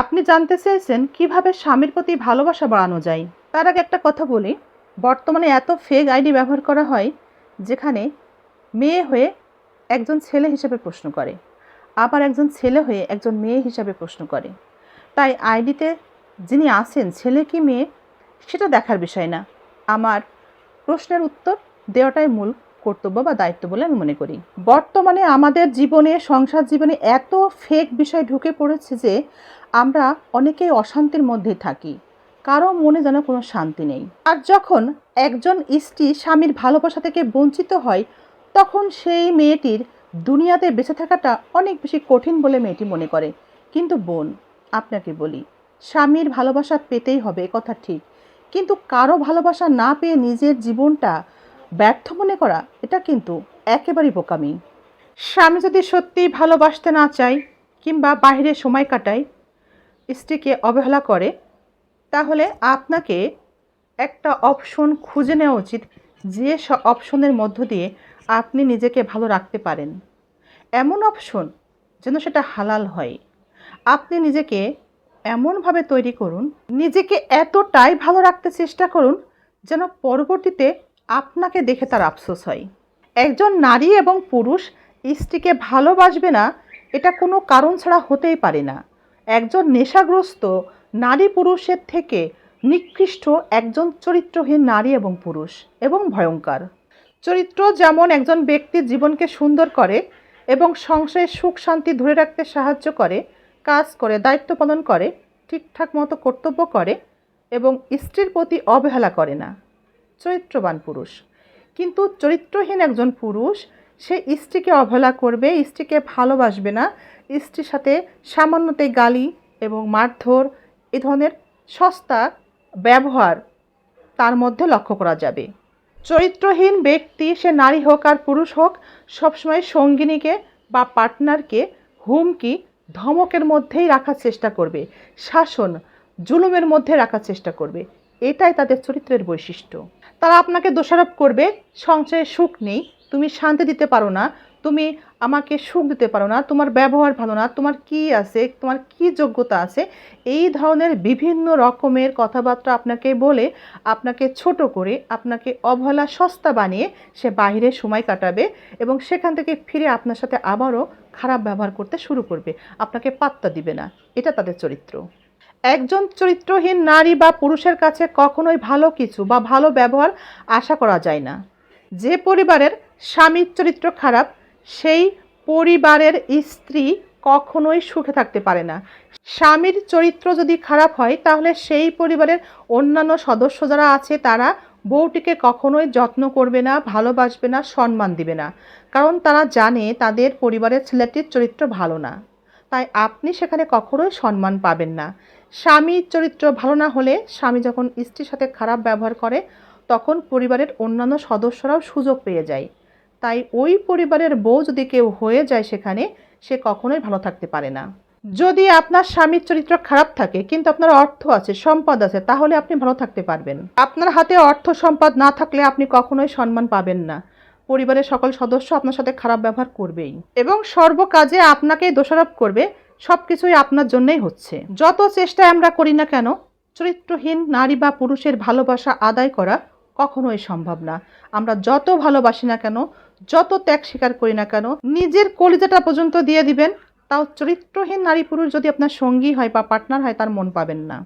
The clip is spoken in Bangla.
আপনি জানতে চেয়েছেন কীভাবে স্বামীর প্রতি ভালোবাসা বাড়ানো যায়। তার আগে একটা কথা বলি। বর্তমানে এত ফেক আইডি ব্যবহার করা হয়, যেখানে মেয়ে হয়ে একজন ছেলে হিসেবে প্রশ্ন করে। আবার একজন ছেলে হয়ে একজন মেয়ে হিসাবে প্রশ্ন করে। তাই আইডিতে যিনি আছেন, ছেলে কি মেয়ে, সেটা দেখার বিষয় না। আমার প্রশ্নের উত্তর দেওয়াটাই মূল কর্তব্য বা দায়িত্ব বলে আমি মনে করি। বর্তমানে আমাদের জীবনে, সংসার জীবনে এত ফেক বিষয় ঢুকে পড়েছে যে আমরা অনেকেই অশান্তির মধ্যে থাকি। কারও মনে যেন কোনো শান্তি নেই। আর যখন একজন স্ত্রী স্বামীর ভালোবাসা থেকে বঞ্চিত হয়, তখন সেই মেয়েটির দুনিয়াতে বেঁচে থাকাটা অনেক বেশি কঠিন বলে মেয়েটি মনে করে। কিন্তু বোন, আপনাকে বলি, স্বামীর ভালোবাসা পেতেই হবে কথা ঠিক। কিন্তু কারও ভালোবাসা না পেয়ে নিজের জীবনটা ব্যর্থ মনে করা, এটা কিন্তু একেবারেই বোকামি। স্বামী যদি সত্যিই ভালোবাসতে না চায় কিংবা বাইরে সময় কাটায়, স্ত্রীকে অবহেলা করে, তাহলে আপনাকে একটা অপশন খুঁজে নেওয়া উচিত যে অপশনের মধ্য দিয়ে আপনি নিজেকে ভালো রাখতে পারেন। এমন অপশন যেন সেটা হালাল হয়। আপনি নিজেকে এমনভাবে তৈরি করুন, নিজেকে এতটাই ভালো রাখতে চেষ্টা করুন যেন পরবর্তীতে আপনাকে দেখে তার আফসোস হয়। একজন নারী এবং পুরুষ স্ত্রীকে ভালোবাসবে না, এটা কোনো কারণ ছাড়া হতেই পারে না। একজন নেশাগ্রস্ত নারী পুরুষের থেকে নিকৃষ্ট একজন চরিত্রহীন নারী এবং পুরুষ এবং ভয়ঙ্কর। চরিত্র যেমন একজন ব্যক্তির জীবনকে সুন্দর করে এবং সংসারের সুখ, শান্তি ধরে রাখতে সাহায্য করে, কাজ করে, দায়িত্ব পালন করে, ঠিকঠাক মতো কর্তব্য করে এবং স্ত্রীর প্রতি অবহেলা করে না। চরিত্রবান পুরুষ। কিন্তু চরিত্রহীন একজন পুরুষ, সে স্ত্রীকে অবহেলা করবে, স্ত্রীকে ভালোবাসবে না, স্ত্রীর সাথে সামান্যতে গালি এবং মারধর এ ধরনের সস্তা ব্যবহার তার মধ্যে লক্ষ্য করা যাবে। চরিত্রহীন ব্যক্তি, সে নারী হোক আর পুরুষ হোক, সবসময় সঙ্গিনীকে বা পার্টনারকে হুমকি, ধমকের মধ্যেই রাখার চেষ্টা করবে, শাসন, জুলুমের মধ্যে রাখার চেষ্টা করবে। এটাই তাদের চরিত্রের বৈশিষ্ট্য। তারা আপনাকে দোষারোপ করবে সংসারে সুখ নেই, তুমি শান্তি দিতে পারো না, তুমি আমাকে সুখ দিতে পারো না, তোমার ব্যবহার ভালো না, তোমার কি আছে, তোমার কি যোগ্যতা আছে, এই ধরনের বিভিন্ন রকমের কথাবার্তা আপনাকে বলে, আপনাকে ছোট করে, আপনাকে অবহেলা সস্তা বানিয়ে সে বাইরে সময় কাটাবে এবং সেখান থেকে ফিরে আপনার সাথে আবারও খারাপ ব্যবহার করতে শুরু করবে। আপনাকে পাত্তা দিবে না। এটা তাদের চরিত্র। একজন চরিত্রহীন নারী বা পুরুষের কাছে কখনোই ভালো কিছু বা ভালো ব্যবহার আশা করা যায় না। যে পরিবারের স্বামীর চরিত্র খারাপ, সেই পরিবারের স্ত্রী কখনোই সুখে থাকতে পারে না। স্বামীর চরিত্র যদি খারাপ হয়, তাহলে সেই পরিবারের অন্যান্য সদস্য যারা আছে, তারা বউটিকে কখনোই যত্ন করবে না, ভালোবাসবে না, সম্মান দিবে না। কারণ তারা জানে তাদের পরিবারের ছেলেটির চরিত্র ভালো না। তাই আপনি সেখানে কখনোই সম্মান পাবেন না। স্বামীর চরিত্র ভালো না হলে স্বামী যখন স্ত্রীর সাথে খারাপ ব্যবহার করে, তখন পরিবারের অন্যান্য সদস্যরাও সুযোগ পেয়ে যায়। তাই ওই পরিবারের বউ যদি কেউ হয়ে যায় সেখানে, সে কখনোই ভালো থাকতে পারে না। যদি আপনার স্বামীর চরিত্র খারাপ থাকে, কিন্তু আপনার অর্থ আছে, সম্পদ আছে, তাহলে আপনি ভালো থাকতে পারবেন। আপনার হাতে অর্থ সম্পদ না থাকলে আপনি কখনোই সম্মান পাবেন না। পরিবারের সকল সদস্য আপনার সাথে খারাপ ব্যবহার করবেই। এবং সর্বকাজে আপনাকেই দোষারোপ করবে সব কিছুই আপনার জন্যই হচ্ছে। যত চেষ্টায় আমরা করি না কেন, চরিত্রহীন নারী বা পুরুষের ভালোবাসা আদায় করা কখনোই সম্ভব না। আমরা যত ভালোবাসি না কেন, যত ত্যাগ স্বীকার করি না কেন, নিজের কলিজাটা পর্যন্ত দিয়ে দিবেন, তাও চরিত্রহীন নারী পুরুষ যদি আপনার সঙ্গী হয় বা পার্টনার হয়, তার মন পাবেন না।